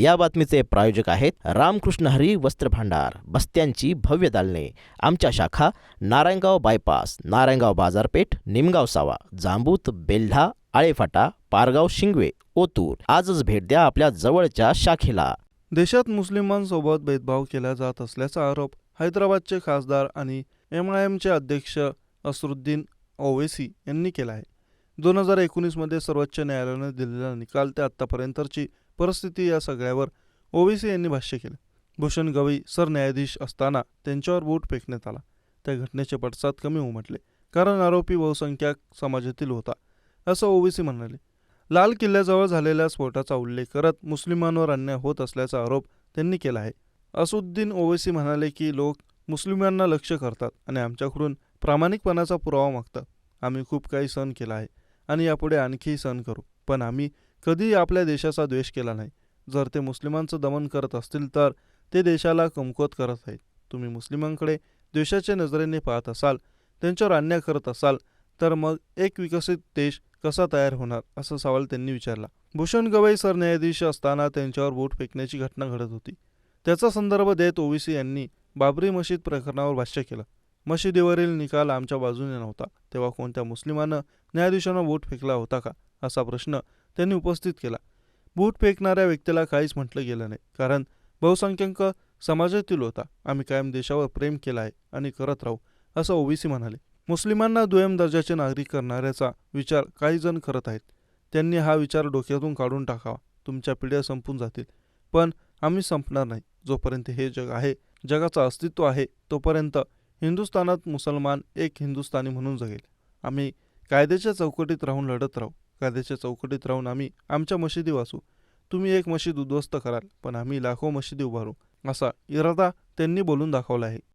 या बातमीचे प्रायोजक आहेत रामकृष्ण हरी वस्त्र भांडार बस्त्यांची भव्य दालने. आमच्या शाखा नारायणगाव बायपास नारायणगाव बाजारपेठ निमगाव सावा जांबूत बेल्ढा आळेफाटा पारगाव शिंगवे ओतूर. आजच भेट द्या आपल्या जवळच्या शाखेला. देशात मुस्लिमांसोबत भेदभाव केला जात असल्याचा आरोप हैदराबादचे खासदार आणि एम आय एमचे अध्यक्ष असरुद्दीन ओवेसी यांनी केला आहे. दोन हजार एकोणीसमध्ये सर्वोच्च न्यायालयाने दिलेला निकाल ते आत्तापर्यंतची परिस्थिती या सगळ्यावर ओवेसी यांनी भाष्य केलं. भूषण गवई सरन्यायाधीश असताना त्यांच्यावर बूट फेकण्यात आला. त्या घटनेचे पडसाद कमी उमटले कारण आरोपी बहुसंख्याक समाजातील होता असं ओवेसी म्हणाले. लाल किल्ल्याजवळ झालेल्या स्फोटाचा उल्लेख करत मुस्लिमांवर अन्याय होत असल्याचा आरोप त्यांनी केला आहे. असुद्दीन ओवेसी म्हणाले की लोक मुस्लिमांना लक्ष्य करतात आणि आमच्याकडून प्रामाणिकपणाचा पुरावा मागतात. आम्ही खूप काही सहन केला आहे आणि यापुढे आणखीही सहन करू. पण आम्ही कधीही आपल्या देशाचा द्वेष केला नाही. जर ते मुस्लिमांचं दमन करत असतील तर ते देशाला कमकुवत करत आहेत. तुम्ही मुस्लिमांकडे द्वेषाच्या नजरेने पाहत असाल त्यांच्यावर अन्याय करत असाल तर मग एक विकसित देश कसा तयार होणार? असा सवाल त्यांनी विचारला. भूषण गवई सरन्यायाधीश असताना त्यांच्यावर बोट फेकण्याची घटना घडत होती. त्याचा संदर्भ देत ओवीसी यांनी बाबरी मशीद प्रकरणावर भाष्य केलं. मशिदीवरील निकाल आमच्या बाजूने नव्हता. तेव्हा कोणत्या मुस्लिमानं न्यायाधीशांना बोट फेकला होता का? असा प्रश्न त्यांनी उपस्थित केला. बूट फेकणाऱ्या व्यक्तीला काहीच म्हटलं गेलं नाही. कारण बहुसंख्याक समाजातील होता. आम्ही कायम देशावर प्रेम केलं आहे आणि करत राहू असं ओबीसी म्हणाले. मुस्लिमांना दुय्यम दर्जाचे नागरिक करणाऱ्याचा विचार काही जण करत आहेत. त्यांनी हा विचार डोक्यातून काढून टाकावा. तुमच्या पिढ्या संपून जातील. पण आम्ही संपणार नाही. जोपर्यंत हे जग आहे जगाचं अस्तित्व आहे तोपर्यंत हिंदुस्थानात मुसलमान एक हिंदुस्थानी म्हणून जगेल. आम्ही कायद्याच्या चौकटीत राहून लढत राहू. कायद्याच्या चौकटीत राहून आम्ही आमच्या मशिदी वाचू तुम्ही एक मशीद उद्ध्वस्त कराल पण आम्ही लाखो मशिदी उभारू असा इरादा त्यांनी बोलून दाखवला आहे.